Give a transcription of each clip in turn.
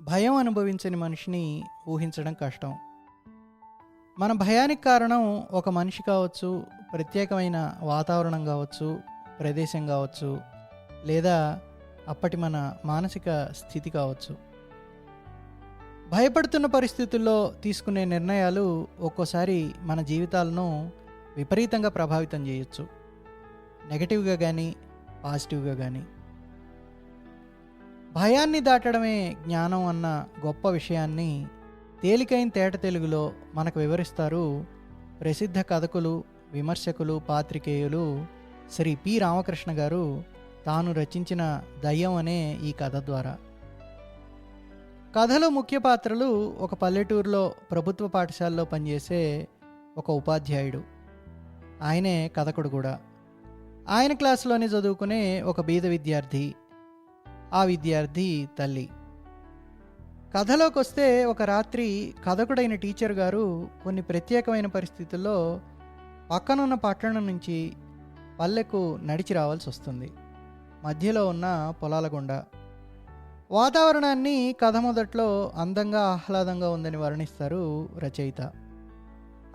భయం అనుభవించని మనిషిని ఊహించడం కష్టం. మన భయానికి కారణం ఒక మనిషి కావచ్చు ప్రత్యేకమైన వాతావరణం కావచ్చు ప్రదేశం కావచ్చు లేదా అప్పటి మన మానసిక స్థితి కావచ్చు. భయపడుతున్న పరిస్థితుల్లో తీసుకునే నిర్ణయాలు ఒక్కోసారి మన జీవితాలను విపరీతంగా ప్రభావితం చేయొచ్చు. నెగటివ్గా కానీ పాజిటివ్గా కానీ భయాన్ని దాటడమే జ్ఞానం అన్న గొప్ప విషయాన్ని తేలికైన తేట తెలుగులో మనకు వివరిస్తారు ప్రసిద్ధ కథకులు విమర్శకులు పాత్రికేయులు శ్రీ పి. రామకృష్ణ గారు తాను రచించిన దయ్యం అనే ఈ కథ ద్వారా. కథలో ముఖ్య పాత్రలు ఒక పల్లెటూరులో ప్రభుత్వ పాఠశాలలో పనిచేసే ఒక ఉపాధ్యాయుడు. ఆయనే కథకుడు కూడా. ఆయన క్లాసులోనే చదువుకునే ఒక బీద విద్యార్థి. ఆ విద్యార్థి తల్లి. కథలోకి వస్తే ఒక రాత్రి కథకుడైన టీచర్ గారు కొన్ని ప్రత్యేకమైన పరిస్థితుల్లో పక్కనున్న పట్టణం నుంచి పల్లెకు నడిచి రావాల్సి వస్తుంది. మధ్యలో ఉన్న పొలాల గుండా. వాతావరణాన్ని కథ మొదట్లో అందంగా ఆహ్లాదంగా ఉందని వర్ణిస్తారు రచయిత.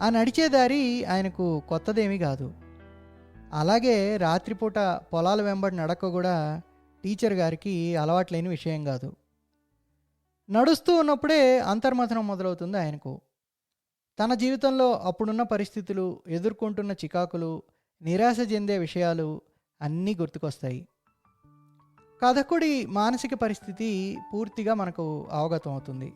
ఆ నడిచే దారి ఆయనకు కొత్తదేమీ కాదు. అలాగే రాత్రిపూట పొలాల వెంబడి నడక కూడా టీచర్ గారికి అలవాట్లేని విషయం కాదు. నడుస్తూ ఉన్నప్పుడే అంతర్మథనం మొదలవుతుంది ఆయనకు. తన జీవితంలో అప్పుడున్న పరిస్థితులు ఎదుర్కొంటున్న చికాకులు నిరాశ చెందే విషయాలు అన్నీ గుర్తుకొస్తాయి. కథకుడి మానసిక పరిస్థితి పూర్తిగా మనకు అవగతం అవుతుంది.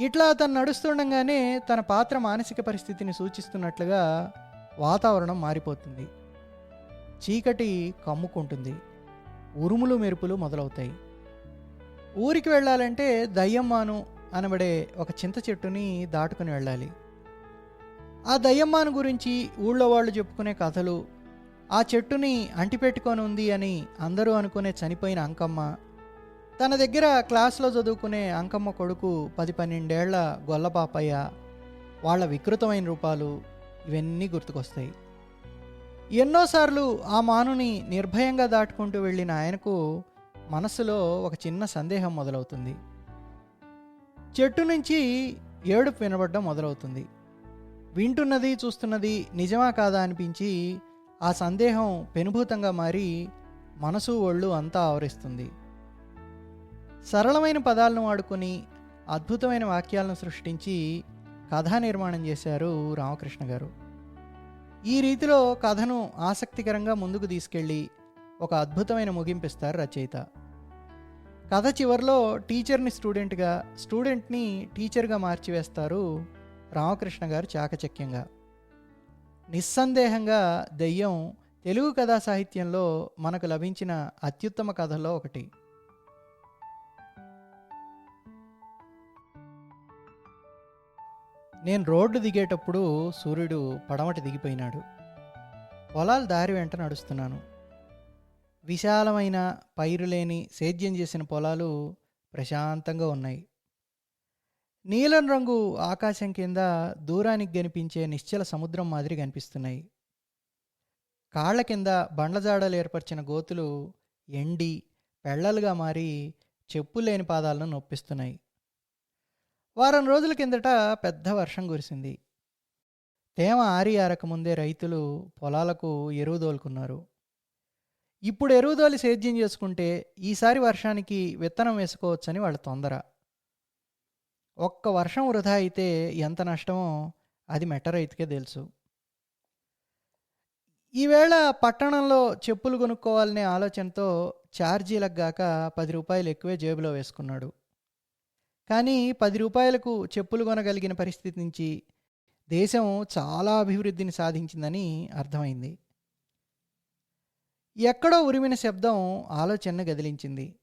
ఇట్లా తను నడుస్తుండగానే తన పాత్ర మానసిక పరిస్థితిని సూచిస్తున్నట్లుగా వాతావరణం మారిపోతుంది. చీకటి కమ్ముకుంటుంది. ఉరుములు మెరుపులు మొదలవుతాయి. ఊరికి వెళ్ళాలంటే దయ్యమ్మాను అనబడే ఒక చింత చెట్టుని దాటుకుని వెళ్ళాలి. ఆ దయ్యమ్మాను గురించి ఊళ్ళో వాళ్ళు చెప్పుకునే కథలు ఆ చెట్టుని అంటిపెట్టుకొని ఉంది అని అందరూ అనుకునే చనిపోయిన అంకమ్మ తన దగ్గర క్లాస్లో చదువుకునే అంకమ్మ కొడుకు పది పన్నెండేళ్ళ గొల్లపాపయ్య వాళ్ళ వికృతమైన రూపాలు ఇవన్నీ గుర్తుకొస్తాయి. ఎన్నోసార్లు ఆ మానుని నిర్భయంగా దాటుకుంటూ వెళ్ళిన ఆయనకు మనసులో ఒక చిన్న సందేహం మొదలవుతుంది. చెట్టు నుంచి ఏడుపు వినబడడం మొదలవుతుంది. వింటున్నది చూస్తున్నది నిజమా కాదా అనిపించి ఆ సందేహం పెనుభూతంగా మారి మనసు ఒళ్ళు అంతా ఆవరిస్తుంది. సరళమైన పదాలను వాడుకొని అద్భుతమైన వాక్యాలను సృష్టించి కథా నిర్మాణం చేశారు రామకృష్ణ గారు. ఈ రీతిలో కథను ఆసక్తికరంగా ముందుకు తీసుకెళ్ళి ఒక అద్భుతమైన ముగింపిస్తారు రచయిత. కథ చివరిలో టీచర్ని స్టూడెంట్గా స్టూడెంట్ని టీచర్గా మార్చివేస్తారు రామకృష్ణ గారు చాకచక్యంగా. నిస్సందేహంగా దెయ్యం తెలుగు కథా సాహిత్యంలో మనకు లభించిన అత్యుత్తమ కథల్లో ఒకటి. నేను రోడ్డు దిగేటప్పుడు సూర్యుడు పడమటి దిగిపోయినాడు. పొలాల దారి వెంట నడుస్తున్నాను. విశాలమైన పైరు లేని సేద్యం చేసిన పొలాలు ప్రశాంతంగా ఉన్నాయి. నీలం రంగు ఆకాశం కింద దూరానికి కనిపించే నిశ్చల సముద్రం మాదిరి కనిపిస్తున్నాయి. కాళ్ళ కింద బండ్లజాడలు ఏర్పరిచిన గోతులు ఎండి పెళ్ళలుగా మారి చెప్పులేని పాదాలను నొప్పిస్తున్నాయి. వారం రోజుల కిందట పెద్ద వర్షం కురిసింది. తేమ ఆరి ఆరక ముందే రైతులు పొలాలకు ఎరువు దోలుకున్నారు ఇప్పుడు ఎరువు దోలి సేద్యం చేసుకుంటే ఈసారి వర్షానికి విత్తనం వేసుకోవచ్చని వాళ్ళ తొందర. ఒక్క వర్షం వృధా అయితే ఎంత నష్టమో అది మెట్ట రైతుకే తెలుసు. ఈవేళ పట్టణంలో చెప్పులు కొనుక్కోవాలనే ఆలోచనతో ఛార్జీలకు గాక పది రూపాయలు ఎక్కువే జేబులో వేసుకున్నాడు. కానీ పది రూపాయలకు చెప్పులు కొనగలిగిన పరిస్థితి నుంచి దేశం చాలా అభివృద్ధిని సాధించిందని అర్థమైంది. ఎక్కడో ఉరిమిన శబ్దం ఆలోచనను గదిలించింది.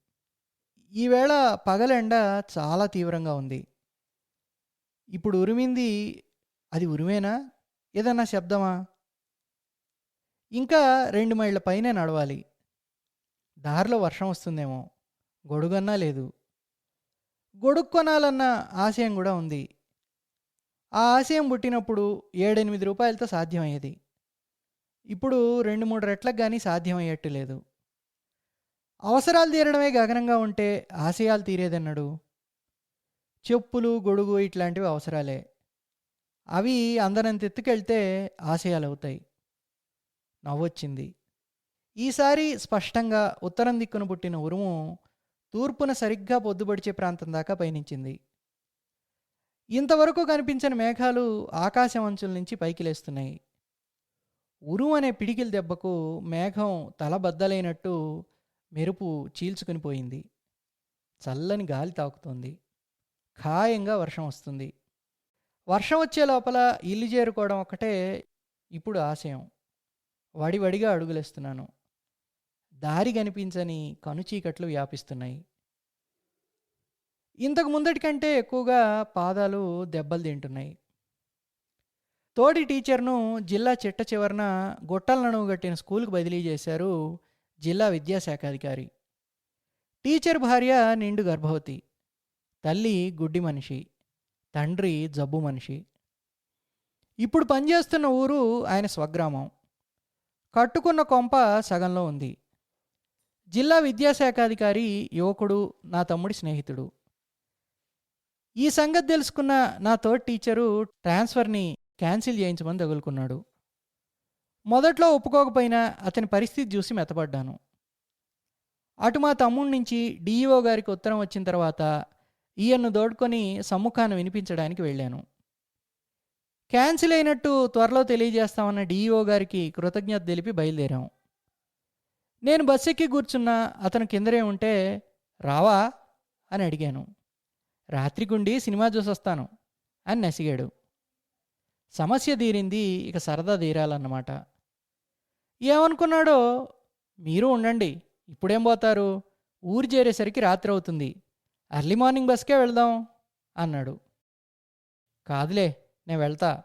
ఈవేళ పగలెండ చాలా తీవ్రంగా ఉంది. ఇప్పుడు ఉరిమింది అది ఉరిమేనా? ఏదన్నా శబ్దమా? ఇంకా రెండు మైళ్ళ పైనే నడవాలి. దారిలో వర్షం వస్తుందేమో. గొడుగన్నా లేదు. గొడుక్కొనాలన్న ఆశయం కూడా ఉంది. ఆ ఆశయం పుట్టినప్పుడు ఏడెనిమిది రూపాయలతో సాధ్యమయ్యేది. ఇప్పుడు రెండు మూడు రెట్లకు కానీ సాధ్యమయ్యేట్టు లేదు. అవసరాలు తీరడమే గగనంగా ఉంటే ఆశయాలు తీరేదన్నాడు. చెప్పులు గొడుగు ఇట్లాంటివి అవసరాలే. అవి అందరం తెత్తుకెళ్తే ఆశయాలు అవుతాయి నవ్వొచ్చింది. ఈసారి స్పష్టంగా ఉత్తరం దిక్కున పుట్టిన ఉరుము తూర్పున సరిగ్గా పొద్దుబడిచే ప్రాంతం దాకా పయనించింది. ఇంతవరకు కనిపించని మేఘాలు ఆకాశం అంచుల నుంచి పైకి లేస్తున్నాయి. ఉరు అనే పిడికిల దెబ్బకు మేఘం తల బద్దలైనట్టు మెరుపు చీల్చుకుని పోయింది. చల్లని గాలి తాకుతోంది. ఖాయంగా వర్షం వస్తుంది. వర్షం వచ్చే లోపల ఇల్లు చేరుకోవడం ఒకటే ఇప్పుడు ఆశయం. వడివడిగా అడుగులేస్తున్నాను. దారి కనిపించని కనుచీకట్లు వ్యాపిస్తున్నాయి. ఇంతకు ముందటి కంటే ఎక్కువగా పాదాలు దెబ్బలు తింటున్నాయి. తోటి టీచర్ను జిల్లా చిట్ట చివరన గొట్టల నడువుగట్టిన కట్టిన బదిలీ చేశారు జిల్లా విద్యాశాఖాధికారి టీచర్ భార్య నిండు గర్భవతి. తల్లి గుడ్డి మనిషి. తండ్రి జబ్బు మనిషి. ఇప్పుడు పనిచేస్తున్న ఊరు ఆయన స్వగ్రామం. కట్టుకున్న కొంప సగంలో ఉంది. జిల్లా విద్యాశాఖాధికారి యువకుడు నా తమ్ముడి స్నేహితుడు. ఈ సంగతి తెలుసుకున్న నా థర్డ్ టీచరు ట్రాన్స్ఫర్ని క్యాన్సిల్ చేయించమని తగులుకున్నాడు. మొదట్లో ఒప్పుకోకపోయినా అతని పరిస్థితి చూసి మెత్తపడ్డాను. అటు మా తమ్ముడి నుంచి డిఈఓ గారికి ఉత్తరం వచ్చిన తర్వాత ఈయన్ను దోడుకొని సమ్ముఖాన్ని వినిపించడానికి వెళ్ళాను. క్యాన్సిల్ అయినట్టు త్వరలో తెలియజేస్తామన్న డిఈఓ గారికి కృతజ్ఞత తెలిపి బయలుదేరాం. నేను బస్సు ఎక్కి కూర్చున్నా అతను కిందరే ఉంటే రావా? అని అడిగాను. రాత్రి గుండి సినిమా చూసి వస్తాను అని నసిగాడు. సమస్య తీరింది ఇక సరదా తీరాలన్నమాట. ఏమనుకున్నాడో? మీరు ఉండండి. ఇప్పుడేం పోతారు? ఊరు చేరేసరికి రాత్రి అవుతుంది. అర్లీ మార్నింగ్ బస్కే వెళ్దాం అన్నాడు. కాదులే నేను వెళ్తా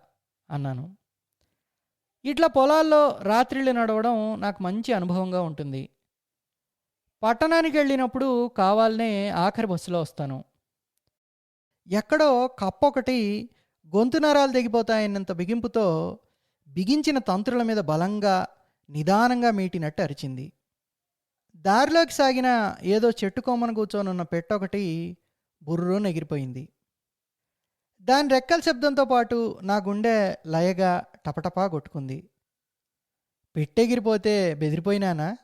అన్నాను. ఇట్లా పొలాల్లో రాత్రిళ్ళు నడవడం నాకు మంచి అనుభవంగా ఉంటుంది. పట్టణానికి వెళ్ళినప్పుడు కావాలనే ఆఖరి బస్సులో వస్తాను. ఎక్కడో కప్పొకటి గొంతు నరాలు తెగిపోతాయన్నంత బిగింపుతో బిగించిన తంత్రుల మీద బలంగా నిదానంగా మీటినట్టు అరిచింది. దారిలోకి సాగిన ఏదో చెట్టు కొమ్మన కూర్చొనున్న పెట్టొకటి బుర్రో ఎగిరిపోయింది దాని రెక్కల శబ్దంతో పాటు నా గుండె లయగా టపటపా కొట్టుకుంది. పెట్టెగిరిపోతే బెదిరిపోయినానా?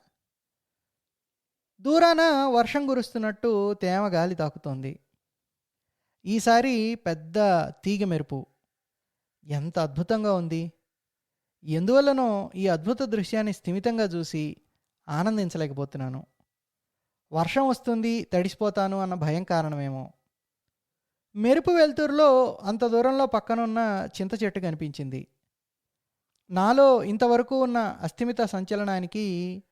దూరాన వర్షం కురుస్తున్నట్టు తేమ గాలి తాకుతోంది. ఈసారి పెద్ద తీగ మెరుపు. ఎంత అద్భుతంగా ఉంది. ఎందువల్లనో ఈ అద్భుత దృశ్యాన్ని స్థిమితంగా చూసి ఆనందించలేకపోతున్నాను. వర్షం వస్తుంది తడిసిపోతాను అన్న భయం కారణమేమో. మెరుపు వెలుతురులో అంత దూరంలో పక్కనున్న చింత చెట్టు కనిపించింది. నాలో ఇంతవరకు ఉన్న అస్థిమిత సంచలనానికి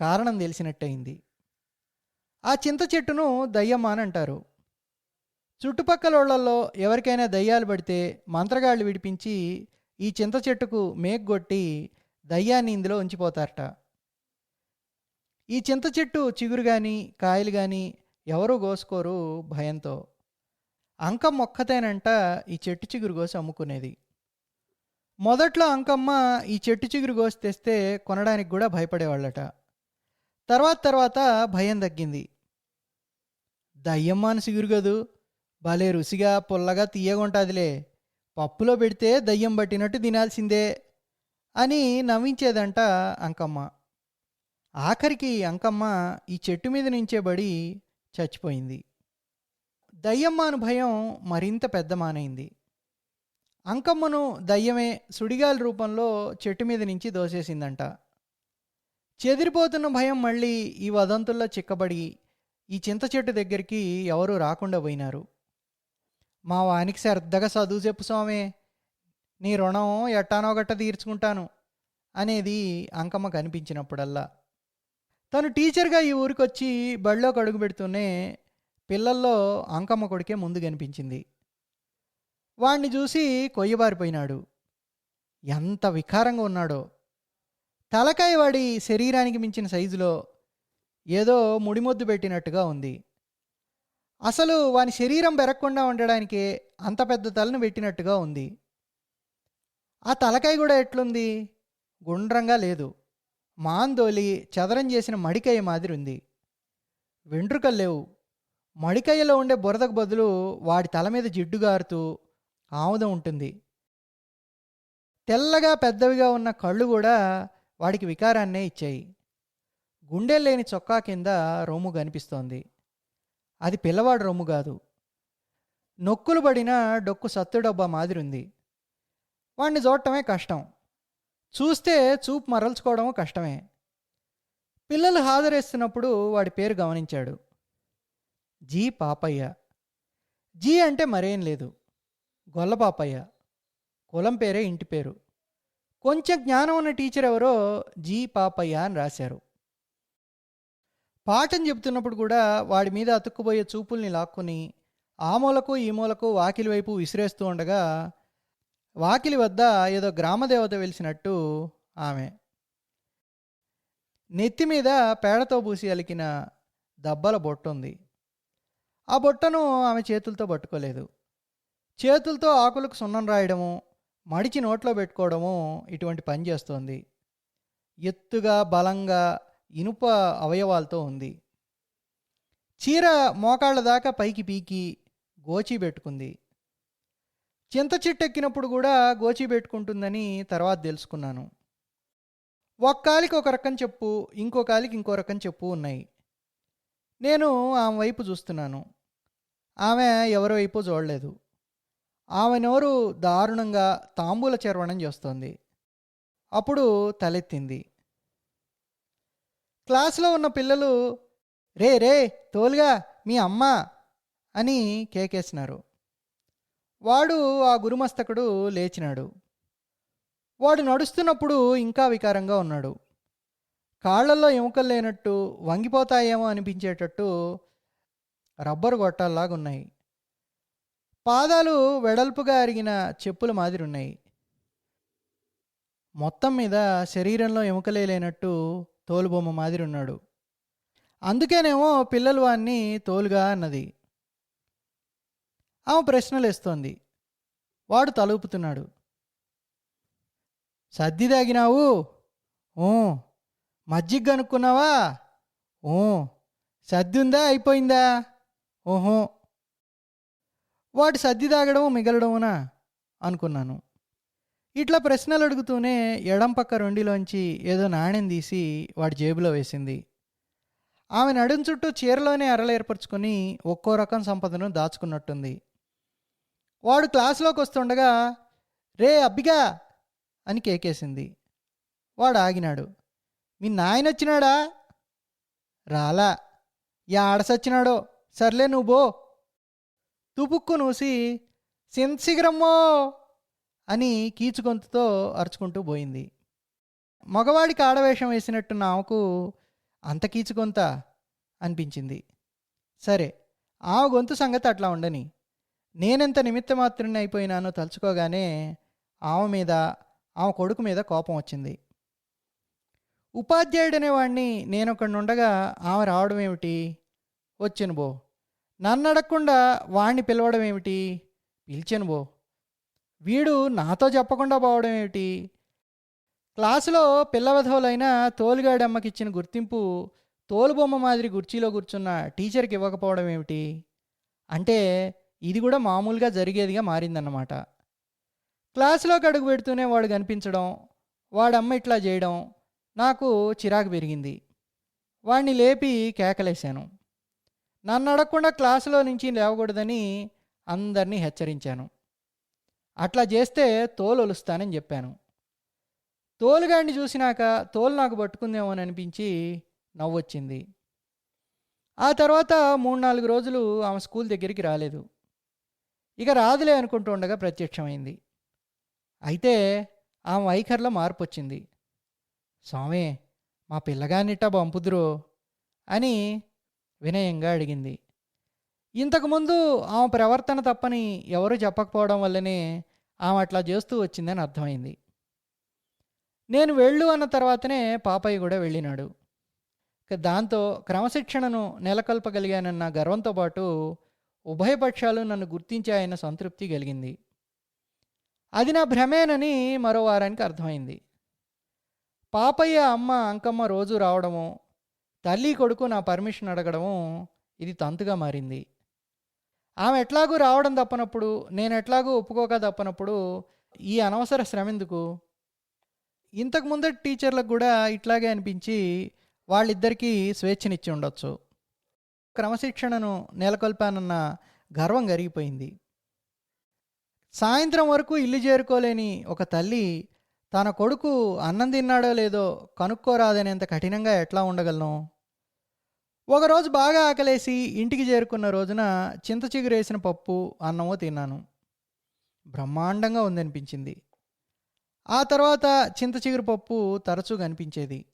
కారణం తెలిసినట్టయింది. ఆ చింత చెట్టును దయ్యమ్మ అని అంటారు. చుట్టుపక్కలోళ్ళలో ఎవరికైనా దయ్యాలు పడితే మంత్రగాళ్ళు విడిపించి ఈ చింత చెట్టుకు మేగ్గొట్టి దయ్యాన్ని ఇందులో ఉంచిపోతారట. ఈ చింత చెట్టు చిగురు కానీ కాయలు కానీ ఎవరూ కోసుకోరు భయంతో. అంక మొక్కతేనంట ఈ చెట్టు చిగురు కోసి అమ్ముకునేది. మొదట్లో అంకమ్మ ఈ చెట్టు చిగురు కోసి తెస్తే కొనడానికి కూడా భయపడేవాళ్ళట. తర్వాత తర్వాత భయం తగ్గింది. దయ్యమ్మ అని సిగురు కదూ భలే రుచిగా పుల్లగా తీయగుంటాదిలే పప్పులో పెడితే దయ్యం పట్టినట్టు తినాల్సిందే అని నవ్వించేదంట అంకమ్మ. ఆఖరికి అంకమ్మ ఈ చెట్టు మీద నుంచే బడి చచ్చిపోయింది. దయ్యమ్మ అను భయం మరింత పెద్ద మానైంది. అంకమ్మను దయ్యమే సుడిగాలి రూపంలో చెట్టు మీద నుంచి దోసేసిందంట. చెదిరిపోతున్న భయం మళ్ళీ ఈ వదంతుల్లో చిక్కబడి ఈ చింత చెట్టు దగ్గరికి ఎవరూ రాకుండా పోయినారు. మా వానికి శ్రద్ధగా చదువు చెప్పు స్వామి నీ రుణం ఎట్టానో గట్ట తీర్చుకుంటాను అనేది అంకమ్మ కనిపించినప్పుడల్లా. తను టీచర్గా ఈ ఊరికొచ్చి బడిలోకి అడుగు పెడుతూనే పిల్లల్లో అంకమ్మ కొడుకే ముందు కనిపించింది. వాణ్ణి చూసి కొయ్యబారిపోయినాడు. ఎంత వికారంగా ఉన్నాడో. తలకాయ వాడి శరీరానికి మించిన సైజులో ఏదో ముడిమొద్దు పెట్టినట్టుగా ఉంది. అసలు వాని శరీరం పెరగకుండా ఉండడానికే అంత పెద్ద తలను పెట్టినట్టుగా ఉంది. ఆ తలకాయ కూడా ఎట్లుంది? గుండ్రంగా లేదు. మాందోలి చదరం చేసిన మడికాయ మాదిరి ఉంది. వెంట్రుకలు లేవు. మడికయ్యలో ఉండే బురదకు బదులు వాడి తల మీద జిడ్డు గారుతూ ఆముదం ఉంటుంది. తెల్లగా పెద్దవిగా ఉన్న కళ్ళు కూడా వాడికి వికారాన్నే ఇచ్చాయి. గుండె లేని చొక్కా కింద రొమ్ము కనిపిస్తోంది. అది పిల్లవాడు రొమ్ము కాదు. నొక్కులు పడిన డొక్కు సత్తు డబ్బా మాదిరి ఉంది వాణ్ణి చూడటమే కష్టం. చూస్తే చూపు మరల్చుకోవడం కష్టమే. పిల్లలు హాజరేస్తున్నప్పుడు వాడి పేరు గమనించాడు. జీ పాపయ్య. జీ అంటే మరేం లేదు. గొల్ల పాపయ్య కులం పేరే ఇంటి పేరు. కొంచెం జ్ఞానం ఉన్న టీచర్ ఎవరో జీ. పాపయ్య అని రాశారు. పాఠం చెబుతున్నప్పుడు కూడా వాడి మీద అతుక్కుపోయే చూపుల్ని లాక్కుని ఆ మూలకు ఈ మూలకు వాకిలి వైపు విసిరేస్తూ ఉండగా వాకిలి వద్ద ఏదో గ్రామదేవత వెలిసినట్టు ఆమె. నెత్తి మీద పేడతో పూసి అలికిన దబ్బల బొట్టుంది. ఆ బొట్టను ఆమె చేతులతో పట్టుకోలేదు. చేతులతో ఆకులకు సున్నం రాయడము మడిచి నోట్లో పెట్టుకోవడము ఇటువంటి పని చేస్తోంది. ఎత్తుగా బలంగా ఇనుప అవయవాలతో ఉంది. చీర మోకాళ్ళ దాకా పైకి పీకి గోచి పెట్టుకుంది. చింత చెట్టు ఎక్కినప్పుడు కూడా గోచి పెట్టుకుంటుందని తర్వాత తెలుసుకున్నాను. ఒక కాలికి ఒక రకం చెప్పు ఇంకో కాలికి ఇంకో రకం చెప్పు ఉన్నాయి. నేను ఆమె వైపు చూస్తున్నాను. ఆమె ఎవరి వైపు చూడలేదు. ఆమె నోరు దారుణంగా తాంబూల చర్వణం చేస్తోంది. అప్పుడు తలెత్తింది. క్లాసులో ఉన్న పిల్లలు రే రే తోలుగా మీ అమ్మ అని కేకేసినారు. వాడు ఆ గురుమస్తకుడు లేచినాడు. వాడు నడుస్తున్నప్పుడు ఇంకా వికారంగా ఉన్నాడు. కాళ్ళల్లో ఎముకలు లేనట్టు వంగిపోతాయేమో అనిపించేటట్టు రబ్బరు గొట్టాల్లాగున్నాయి. పాదాలు వెడల్పుగా అరిగిన చెప్పుల మాదిరి ఉన్నాయి మొత్తం మీద శరీరంలో ఎముకలే లేనట్టు తోలుబొమ్మ మాదిరి ఉన్నాడు అందుకేనేమో పిల్లలు వాన్ని తోలుగా అన్నది. ఆమె ప్రశ్నలేస్తోంది. వాడు తలుపుతున్నాడు. సర్ది తాగినావు? ఊ. మజ్జిగ కనుక్కున్నావా? ఊ. సర్ది ఉందా అయిపోయిందా? ఓహో. వాటి సర్ది తాగడం మిగలడమునా అనుకున్నాను. ఇట్లా ప్రశ్నలు అడుగుతూనే ఎడం పక్క రెండిలోంచి ఏదో నాణ్యం తీసి వాడి జేబులో వేసింది. ఆమె నడుం చుట్టూ చీరలోనే అరలు ఏర్పరచుకొని ఒక్కో రకం సంపదను దాచుకున్నట్టుంది. వాడు క్లాసులోకి వస్తుండగా రే అబ్బిగా! అని కేకేసింది. వాడు ఆగినాడు. మీ నాయన వచ్చినాడా? రాలా. యా ఆడసచ్చినాడో సర్లే నువ్వు బో. తుపుక్కు నూసి సింతశిఖరమ్మో అని కీచుగొంతుతో అరుచుకుంటూ పోయింది. మగవాడికి ఆడవేషం వేసినట్టున్న ఆమెకు అంత కీచుగొంత అనిపించింది. సరే ఆమె గొంతు సంగతి అట్లా ఉండని. నేనెంత నిమిత్తమాత్రిని అయిపోయినానో తలుచుకోగానే ఆమె మీద ఆమె కొడుకు మీద కోపం వచ్చింది. ఉపాధ్యాయుడనే వాడిని నేను ఒకడిని ఉండగా ఆమె రావడం ఏమిటి వచ్చిన బో. నన్ను అడగకుండా వాణ్ణి పిలవడం ఏమిటి? పిలిచాను బో. వీడు నాతో చెప్పకుండా పోవడం ఏమిటి? క్లాసులో పిల్లవధవులైన తోలుగాడమ్మకి ఇచ్చిన గుర్తింపు తోలుబొమ్మ మాదిరి కుర్చీలో కూర్చున్న టీచర్కి ఇవ్వకపోవడం ఏమిటి? అంటే ఇది కూడా మామూలుగా జరిగేదిగా మారిందన్నమాట. క్లాసులోకి అడుగు పెడుతూనే వాడు కనిపించడం వాడమ్మ ఇట్లా చేయడం నాకు చిరాకు పెరిగింది. వాణ్ణి లేపి కేకలేశాను. నన్ను అడగకుండా క్లాసులో నుంచి లేవకూడదని అందరినీ హెచ్చరించాను. అట్లా చేస్తే తోలు ఒలుస్తానని చెప్పాను. తోలుగాడిని చూసినాక తోలు నాకు పట్టుకుందేమో అని అనిపించి నవ్వొచ్చింది. ఆ తర్వాత మూడు నాలుగు రోజులు ఆమె స్కూల్ దగ్గరికి రాలేదు. ఇక రాదులే అనుకుంటూ ఉండగా ప్రత్యక్షమైంది. అయితే ఆమె వైఖరిలో మార్పు వచ్చింది స్వామి మా పిల్లగానిట్టా పంపుదురు అని వినయంగా అడిగింది. ఇంతకుముందు ఆమె ప్రవర్తన తప్పని ఎవరూ చెప్పకపోవడం వల్లనే ఆమె అట్లా చేస్తూ వచ్చిందని అర్థమైంది. నేను వెళ్ళు అన్న తర్వాతనే పాపయ్య కూడా వెళ్ళినాడు. దాంతో క్రమశిక్షణను నెలకొల్పగలిగానన్న గర్వంతో పాటు ఉభయపక్షాలు నన్ను గుర్తించాయన్న సంతృప్తి కలిగింది. అది నా భ్రమేనని మరో వారానికి అర్థమైంది. పాపయ్య అమ్మ అంకమ్మ రోజు రావడము తల్లి కొడుకు నా పర్మిషన్ అడగడం ఇది తంతుగా మారింది. ఆమె ఎట్లాగూ రావడం తప్పనప్పుడు నేను ఎట్లాగూ ఒప్పుకోక తప్పనప్పుడు ఈ అనవసర శ్రమ ఎందుకు? ఇంతకు ముందటి టీచర్లకు కూడా ఇట్లాగే అనిపించి వాళ్ళిద్దరికీ స్వేచ్ఛనిచ్చి ఉండొచ్చు. క్రమశిక్షణను నెలకొల్పానన్న గర్వం కరిగిపోయింది సాయంత్రం వరకు ఇల్లు చేరుకోలేని ఒక తల్లి తన కొడుకు అన్నం తిన్నాడో లేదో కనుక్కోరాదనేంత కఠినంగా ఎట్లా ఉండగలను? ఒకరోజు బాగా ఆకలేసి ఇంటికి చేరుకున్న రోజున చింత చిగురేసిన పప్పు అన్నమో తిన్నాను. బ్రహ్మాండంగా ఉందనిపించింది. ఆ తర్వాత చింత చిగురు పప్పు తరచూ కనిపించేది.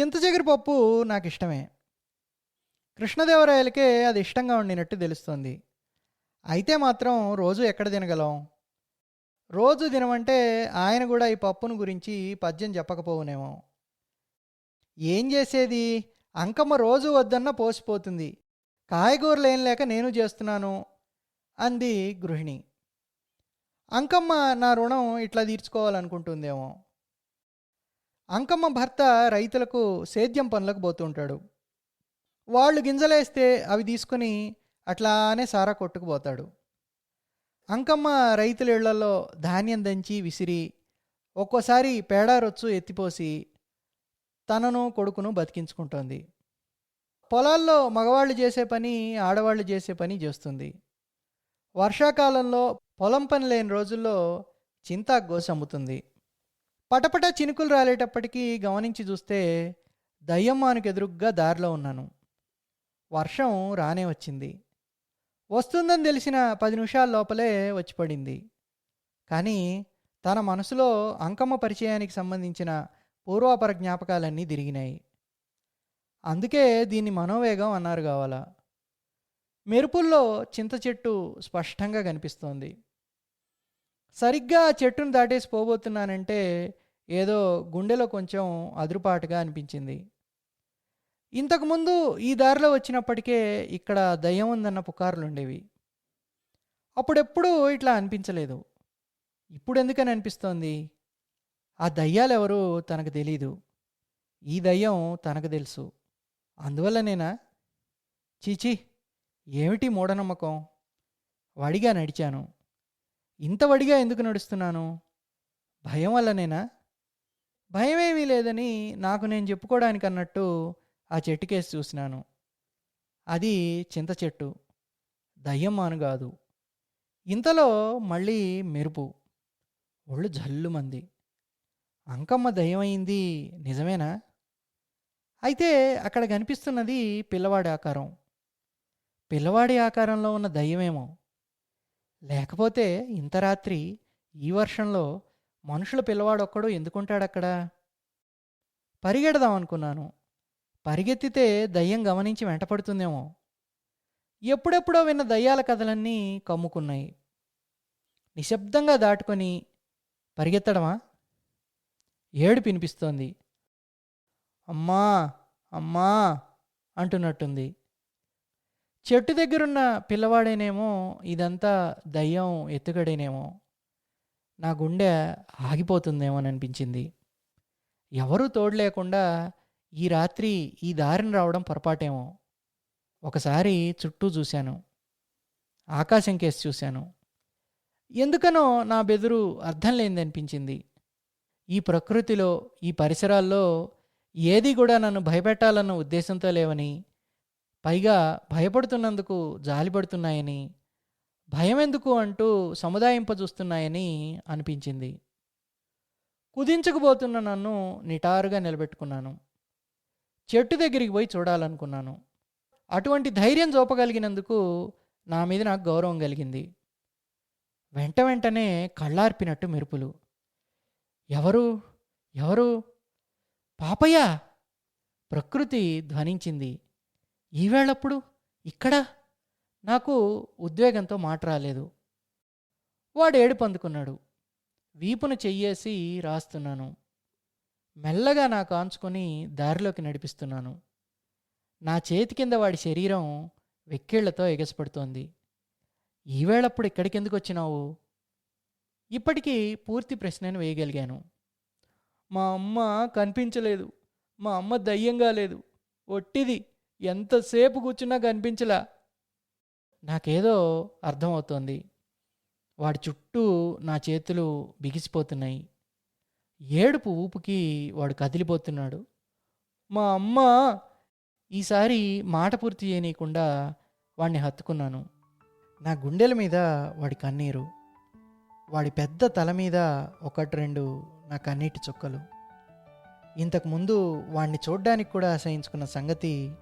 చింత చిగురు పప్పు నాకు ఇష్టమే. కృష్ణదేవరాయలకే అది ఇష్టంగా ఉండినట్టు తెలుస్తుంది. అయితే మాత్రం రోజు ఎక్కడ తినగలం? రోజు తినమంటే ఆయన కూడా ఈ పప్పును గురించి పద్యం చెప్పకపోవునేమో. ఏం చేసేది? అంకమ్మ రోజు వద్దన్న పోసిపోతుంది. కాయగూరలు ఏం లేక నేను చేస్తున్నాను అంది గృహిణి. అంకమ్మ నా రుణం ఇట్లా తీర్చుకోవాలనుకుంటుందేమో. అంకమ్మ భర్త రైతులకు సేద్యం పనులకు పోతుంటాడు. వాళ్ళు గింజలేస్తే అవి తీసుకుని అట్లానే సారా కొట్టుకుపోతాడు అంకమ్మ రైతుల ఇళ్ళలో ధాన్యం దంచి విసిరి ఒక్కోసారి పేడారొచ్చు ఎత్తిపోసి తనను కొడుకును బతికించుకుంటోంది. పొలాల్లో మగవాళ్ళు చేసే పని ఆడవాళ్ళు చేసే పని చేస్తుంది. వర్షాకాలంలో పొలం పని లేని రోజుల్లో చింతా అమ్ముతుంది పటపట చినుకులు రాలేటప్పటికీ గమనించి చూస్తే దయ్యమ్మానికి ఎదురుగ్గా దారిలో ఉన్నాను. వర్షం రానే వచ్చింది. వస్తుందని తెలిసిన పది నిమిషాల లోపలే వచ్చిపడింది. కానీ తన మనసులో అంకమ్మ పరిచయానికి సంబంధించిన పూర్వాపర జ్ఞాపకాలన్నీ తిరిగినాయి. అందుకే దీన్ని మనోవేగం అన్నారు కావాలా? మెరుపుల్లో చింత చెట్టు స్పష్టంగా కనిపిస్తోంది. సరిగ్గా ఆ చెట్టును దాటేసి పోబోతున్నానంటే ఏదో గుండెలో కొంచెం అదురుపాటుగా అనిపించింది. ఇంతకుముందు ఈ దారిలో వచ్చినప్పటికే ఇక్కడ దయ్యం ఉందన్న పుకార్లు ఉండేవి అప్పుడెప్పుడూ ఇట్లా అనిపించలేదు. ఇప్పుడు ఎందుకని అనిపిస్తోంది? ఆ దయ్యాలెవరూ తనకు తెలీదు. ఈ దయ్యం తనకు తెలుసు. అందువల్లనేనా చీచీ ఏమిటి మూఢనమ్మకం? వడిగా నడిచాను. ఇంత వడిగా ఎందుకు నడుస్తున్నాను? భయం వల్లనేనా భయమేమీ లేదని నాకు నేను చెప్పుకోవడానికి అన్నట్టు ఆ చెట్టుకేసి చూసినాను. అది చింత చెట్టు. దయ్యం కాదు. ఇంతలో మళ్ళీ మెరుపు. ఒళ్ళు జల్లుమంది అంకమ్మ దయ్యమైంది నిజమేనా? అయితే అక్కడ కనిపిస్తున్నది పిల్లవాడి ఆకారం. పిల్లవాడి ఆకారంలో ఉన్న దయ్యమేమో. లేకపోతే ఇంత రాత్రి ఈ వర్షంలో మనుషుల పిల్లవాడొక్కడో ఎందుకుంటాడక్కడ? పరిగెడదాం అనుకున్నాను. పరిగెత్తితే దయ్యం గమనించి వెంటపడుతుందేమో. ఎప్పుడెప్పుడో విన్న దయ్యాల కథలన్నీ కమ్ముకున్నాయి. నిశ్శబ్దంగా దాటుకొని పరిగెత్తడమా? ఏడు వినిపిస్తోంది. అమ్మా అమ్మా అంటున్నట్టుంది. చెట్టు దగ్గరున్న పిల్లవాడేనేమో ఇదంతా దయ్యం ఎత్తుగడేనేమో. నా గుండె ఆగిపోతుందేమో అని అనిపించింది ఎవరూ తోడు లేకుండా ఈ రాత్రి ఈ దారిని రావడం పొరపాటేమో. ఒకసారి చుట్టూ చూశాను. ఆకాశం కేసి చూశాను. ఎందుకనో నా బెదురు అర్థం లేనిది అనిపించింది ఈ ప్రకృతిలో ఈ పరిసరాల్లో ఏది కూడా నన్ను భయపెట్టాలన్న ఉద్దేశంతో లేవని పైగా భయపడుతున్నందుకు జాలిపడుతున్నాయని భయం ఎందుకు అంటూ సముదాయింపజూస్తున్నాయని అనిపించింది. కుదించకపోతున్న నన్ను నిటారుగా నిలబెట్టుకున్నాను. చెట్టు దగ్గరికి పోయి చూడాలనుకున్నాను. అటువంటి ధైర్యం చూపగలిగినందుకు నా మీద నాకు గౌరవం కలిగింది. వెంట వెంటనే కళ్ళార్పినట్టు మెరుపులు. ఎవరు? ఎవరు? పాపయ్య! ప్రకృతి ధ్వనించింది. ఈవేళప్పుడు ఇక్కడ? నాకు ఉద్వేగంతో మాట రాలేదు. వాడు ఏడుపు అందుకున్నాడు. వీపును చెయ్యేసి రాస్తున్నాను. మెల్లగా నా కాంచుకొని దారిలోకి నడిపిస్తున్నాను. నా చేతి కింద వాడి శరీరం వెక్కిళ్ళతో ఎగసిపడుతోంది. ఈవేళప్పుడు ఇక్కడికెందుకు వచ్చినావు? ఇప్పటికీ పూర్తి ప్రశ్నను వేయగలిగాను. మా అమ్మ కనిపించలేదు. మా అమ్మ దయ్యంగా లేదు. ఒట్టిది. ఎంతసేపు కూర్చున్నా కనిపించలా. నాకేదో అర్థమవుతోంది. వాడి చుట్టూ నా చేతులు బిగిసిపోతున్నాయి. ఏడుపు ఊపుకి వాడు కదిలిపోతున్నాడు. మా అమ్మ ఈసారి మాట పూర్తి చేయనీయకుండా వాడిని హత్తుకున్నాను. నా గుండెల మీద వాడి కన్నీరు వాడి పెద్ద తల మీద ఒకటి రెండు నా కన్నీటి చుక్కలు. ఇంతకుముందు వాడిని చూడ్డానికి కూడా ఆశయించుకున్న సంగతి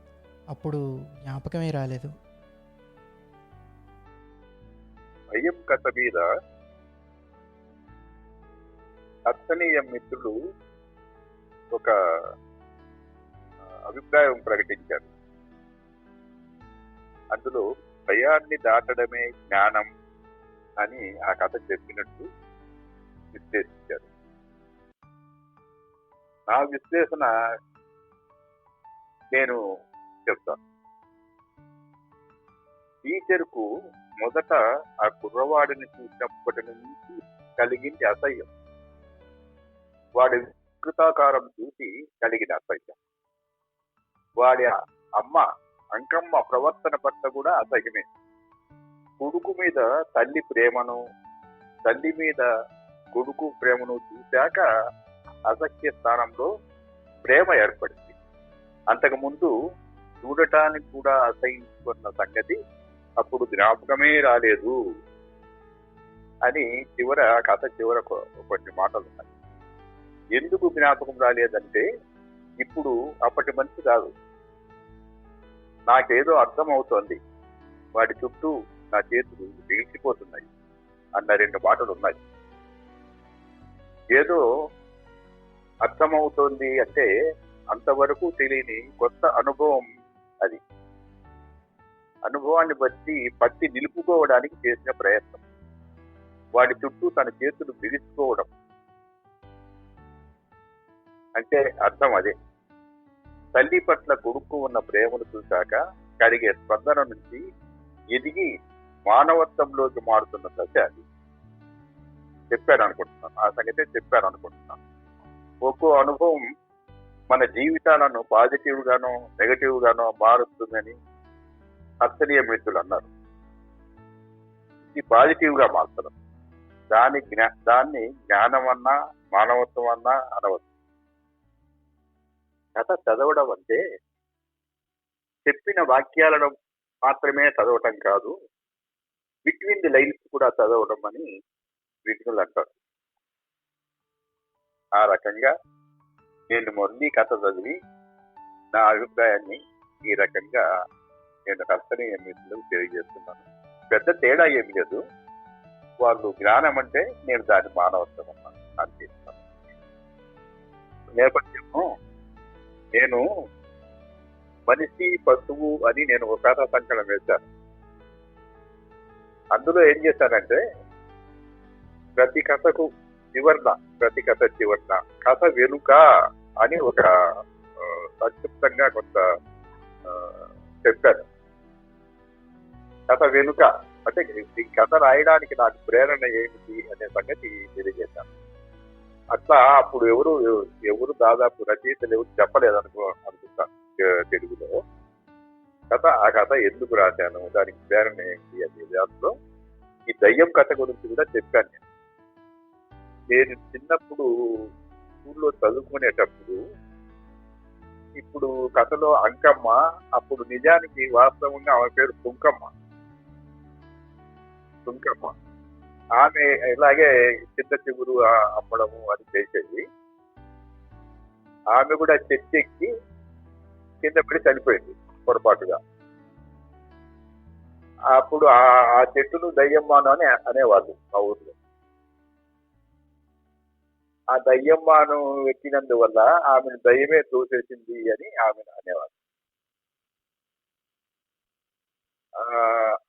అప్పుడు జ్ఞాపకమే రాలేదు. భయం కథ మీద అత్తనీయ మిత్రులు ఒక అభిప్రాయం ప్రకటించారు. అందులో భయాన్ని దాటడమే జ్ఞానం అని ఆ కథ చెప్పినట్టు విశ్లేషించారు. నా విశ్లేషణ నేను చెప్తాను. టీచర్కు మొదట ఆ కుర్రవాడిని చూసినప్పటి నుంచి కలిగింది అసహ్యం. వాడి వికృతాకారం చూసి కలిగిన అసహ్యం. వాడి అమ్మ అంకమ్మ ప్రవర్తన పట్ల కూడా అసహ్యమే. కొడుకు మీద తల్లి ప్రేమను తల్లి మీద కొడుకు ప్రేమను చూశాక అసహ్య స్థానంలో ప్రేమ ఏర్పడింది. అంతకుముందు చూడటానికి కూడా అసహించుకున్న సంగతి అప్పుడు జ్ఞాపకమే రాలేదు అని చివర కథ చివర కొన్ని మాటలు ఉన్నాయి. ఎందుకు జ్ఞాపకం రాలేదంటే ఇప్పుడు అప్పటి మనిషి కాదు. నాకేదో అర్థం అవుతోంది వాటి చుట్టూ నా చేతులు బిగిసిపోతున్నాయి అన్న రెండు మాటలు ఉన్నాయి ఏదో అర్థమవుతోంది అంటే అంతవరకు తెలియని కొత్త అనుభవం అది. అనుభవాన్ని బట్టి పట్టి నిలుపుకోవడానికి చేసిన ప్రయత్నం. వాడి చుట్టూ తన చేతులు బిగుసుకోవడం. అంటే అర్థం అదే. తల్లి పట్ల కొడుకు ఉన్న ప్రేమను చూశాక కలిగే స్పందన నుంచి ఎదిగి మానవత్వంలోకి మారుతున్న దశ అది. చెప్పాను అనుకుంటున్నాను ఆ సంగతి చెప్పాను అనుకుంటున్నాను ఒక్కో అనుభవం మన జీవితాలను పాజిటివ్ గానో నెగటివ్ గానో మారుస్తుందని అర్థనీయ మిత్రులు అన్నారు. ఇది పాజిటివ్గా మార్చడం దాని జ్ఞా దాన్ని జ్ఞానం అన్నా మానవత్వం అన్నా అనవచ్చు కథ చదవడం అంటే చెప్పిన వాక్యాలను మాత్రమే చదవటం కాదు బిట్వీన్ ది లైన్స్ కూడా చదవడం అని విఘ్నులు అంటారు. ఆ రకంగా నేను మొదటి కథ చదివి నా అభిప్రాయాన్ని ఈ రకంగా నేను హస్తనీయ మిత్రులకు తెలియజేస్తున్నాను. పెద్ద తేడా ఏమి లేదు. వాళ్ళు జ్ఞానం అంటే నేను దాని మానవత్వం అన్నాను. అనిపిస్తాను నేపథ్యము నేను మనిషి పశువు అని నేను ఒక కథ సంకలనం వేశాను అందులో ఏం చేశానంటే ప్రతి కథకు చివర్న ప్రతి కథ చివర్న కథ వెనుక అని ఒక సంక్షిప్తంగా కొంత ఆ, చెప్పాను కథ వెనుక అంటే ఈ కథ రాయడానికి నాకు ప్రేరణ ఏమిటి అనే సంగతి తెలియజేశాను అట్లా అప్పుడు ఎవరు ఎవరు దాదాపు రచయితలు ఎవరు చెప్పలేదు అనుకో అనుకుంటాను తెలుగులో. కథ ఆ కథ ఎందుకు రాశాను దానికి ప్రేరణ ఏంటి అనే దాంట్లో ఈ దయ్యం కథ గురించి కూడా చెప్పాను నేను. నేను చిన్నప్పుడు స్కూల్లో చదువుకునేటప్పుడు ఇప్పుడు కథలో అంకమ్మ అప్పుడు నిజానికి వాస్తవంగా ఆమె పేరు తుంకమ్మ తుంకమ్మ ఆమె ఇలాగే చిన్న చిగురు అమ్మడము అది చేసేది. ఆమె కూడా చెట్టు ఎక్కి కింద పడి చనిపోయింది. పొరపాటుగా. అప్పుడు ఆ చెట్టును దయ్యమ్మాను అని అనేవాళ్ళు మా ఊర్లో. ఆ దయ్యమ్మాను ఎక్కినందువల్ల ఆమెను దయ్యమే తోసేసింది అని ఆమెను అనేవాళ్ళు. ఆ,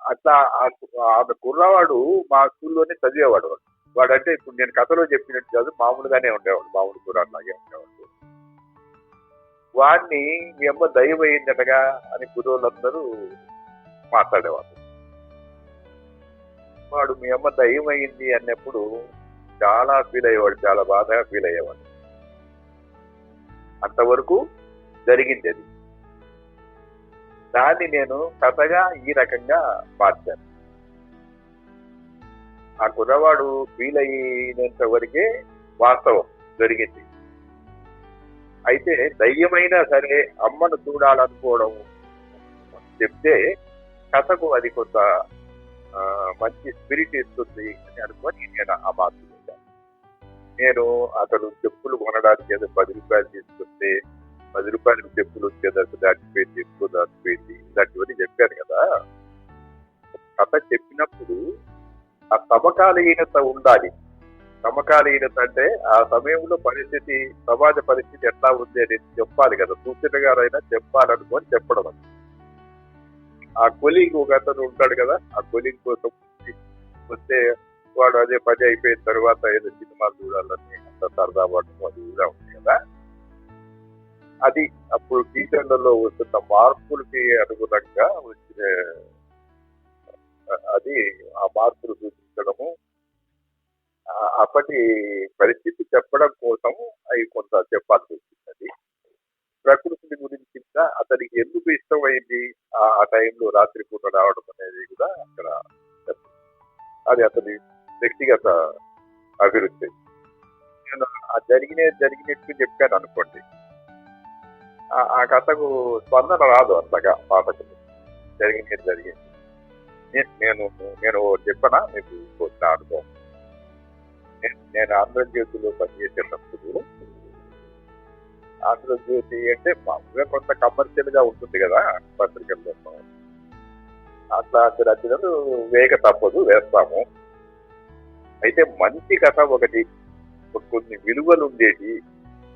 అట్లా ఆ- ఆమె కుర్రవాడు మా స్కూల్లోనే చదివేవాడు. వాడు వాడంటే ఇప్పుడు నేను కథలో చెప్పినట్టు కాదు మామూలుగానే ఉండేవాడు మామూలు కుర్రాడిలాగే ఉండేవాడు. వాడిని మీ అమ్మ దయ్యం అని గురువులందరూ మాట్లాడేవాళ్ళు వాడు మీ అమ్మ దయమైంది అన్నప్పుడు చాలా ఫీల్ అయ్యేవాడు చాలా బాధగా ఫీల్ అయ్యేవాడు. అంతవరకు జరిగింది అది. దాన్ని నేను కథగా ఈ రకంగా మార్చాను. ఆ కుర్రవాడు ఫీల్ అయినంత వరకే వాస్తవం జరిగింది. అయితే దయ్యమైనా సరే అమ్మను చూడాలనుకోవడం చెప్తే కథకు అది కొంత మంచి స్పిరిట్ ఇస్తుంది అని అనుకొని నేను ఆ మార్పు నేను అతడు చెప్పులు కొనడానికి ఏదో పది రూపాయలు తీసుకుంటే పది రూపాయలకు చెప్పులు వచ్చేదానికి దాటిపోయింది ఎక్కువ దాటిపోయింది ఇలాంటివన్నీ చెప్పాను కదా. కథ చెప్పినప్పుడు ఆ సమకాలీనత ఉండాలి. సమకాలీనత అంటే ఆ సమయంలో పరిస్థితి సమాజ పరిస్థితి ఎట్లా ఉంది అనేది చెప్పాలి కదా. సూచన గారైనా చెప్పాలనుకొని చెప్పడం అది. ఆ కొలింగ్ ఒక అతను ఉంటాడు కదా ఆ కొలింగ్ కోసం వస్తే వాడు అదే పని అయిపోయిన తర్వాత ఏదో సినిమాలు చూడాలని అంత సరదా పడడం అది కూడా ఉంది కదా. అది అప్పుడు టీచర్లలో వస్తున్న మార్పులకి అనుగుణంగా వచ్చిన అది ఆ మార్పులు సూచించడము అప్పటి పరిస్థితి చెప్పడం కోసం అవి కొంత చెప్పాల్సి వచ్చింది. ప్రకృతిని గురించి అతనికి ఎందుకు ఇష్టమైంది? ఆ ఆ టైంలో రాత్రిపూట రావడం అనేది కూడా అక్కడ అది అతని వ్యక్తిగత అభివృద్ధి నేను ఆ జరిగిన జరిగినట్టు చెప్పాను అనుకోండి. ఆ- కథకు స్పందన రాదు అంతగా పాఠకులు. జరిగినది జరిగింది. నేను నేను చెప్పనా? మీకు కొంత అనుభవం. నేను- నేను ఆంధ్రజ్యోతిలో పనిచేసేటప్పుడు ఆంధ్రజ్యోతి అంటే మామూలుగా కొంత కమర్షియల్గా ఉంటుంది కదా పత్రికల్లో. అట్లాంటి రచనలు వేగ తప్పదు వేస్తాము. అయితే మంచి కథ ఒకటి కొన్ని విలువలు ఉండేటి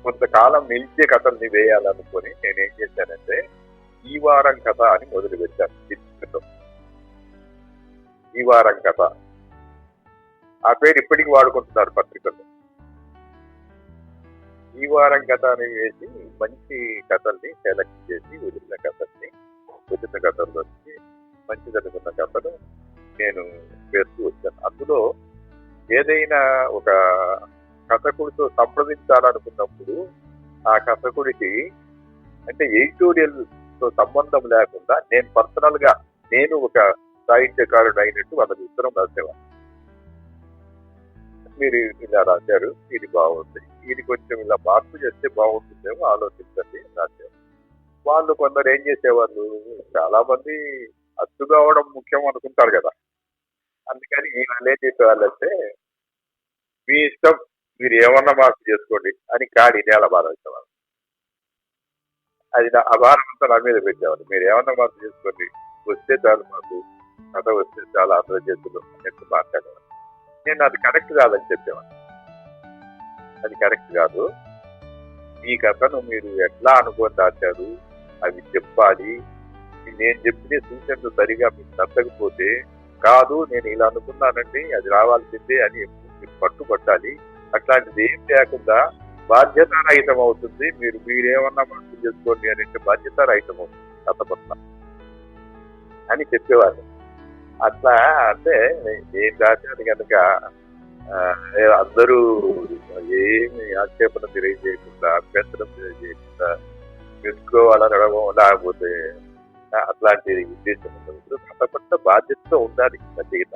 కొంతకాలం నిలిచే కథల్ని వేయాలనుకొని నేనేం చేశానంటే ఈ వారం కథ అని మొదలు పెట్టాను ఈ వారం కథ. ఆ పేరు ఇప్పటికి వాడుకుంటున్నారు పత్రికల్లో. ఈ వారం కథ అనేవి వేసి మంచి కథల్ని సెలెక్ట్ చేసి వదిలిన కథల్ని వదిలిన మంచి కథకున్న కథను నేను వేస్తూ వచ్చాను. అందులో ఏదైనా ఒక కథకుడితో సంప్రదించాలనుకున్నప్పుడు ఆ కథకుడికి అంటే ఎడిటోరియల్తో సంబంధం లేకుండా నేను పర్సనల్గా నేను ఒక సాహిత్యకారుడు అయినట్టు వాళ్ళకి ఉత్తరం రాసేవాడిని. మీరు ఇలా రాశారు ఇది బాగుంది. ఇది కొంచెం ఇలా మార్పు చేస్తే బాగుంటుందేమో ఆలోచించండి రాశారు. వాళ్ళు కొందరు ఏం చేసేవాళ్ళు చాలా మంది అచ్చు కావడం ముఖ్యం అనుకుంటారు కదా. అందుకని వాళ్ళు ఏం చేసేవాళ్ళంటే మీ ఇష్టం మీరు ఏమన్నా మార్పు చేసుకోండి అని కాడి నేల బాధ వచ్చేవాళ్ళు అది నా- ఆ భారం అంతా నా మీద పెట్టేవాళ్ళు. మీరు ఏమన్నా మార్పు చేసుకోండి వస్తే చాలు మాకు కథ వస్తే చాలా అందరూ చేతులు ఎంత మాట. నేను అది కరెక్ట్ కాదని చెప్పేవాడిని. అది కరెక్ట్ కాదు. ఈ కథను మీరు ఎట్లా అనుకొని దాచారు అవి చెప్పాలి. నేను చెప్పిన సూచనలు సరిగా మీకు నచ్చకపోతే కాదు నేను ఇలా అనుకున్నానండి అది రావాల్సిందే అని మీరు పట్టుబట్టాలి. అట్లాంటిది ఏం లేకుండా బాధ్యతారహితం అవుతుంది. మీరు మీరేమన్నా మనసు చేసుకోండి అని అంటే బాధ్యతారహితం అవుతుంది. కథ పట్ల అని చెప్పేవారు అట్లా అంటే ఏం రాశాను కనుక అందరూ ఏమి ఆక్షేపణ తెలియజేయకుండా అభ్యంతరం తెలియజేయకుండా మెచ్చుకోవాలనడం లేకపోతే అట్లాంటి ఉద్దేశం ఉండదు కథ పట్ల బాధ్యతతో ఉండాలి రచయిత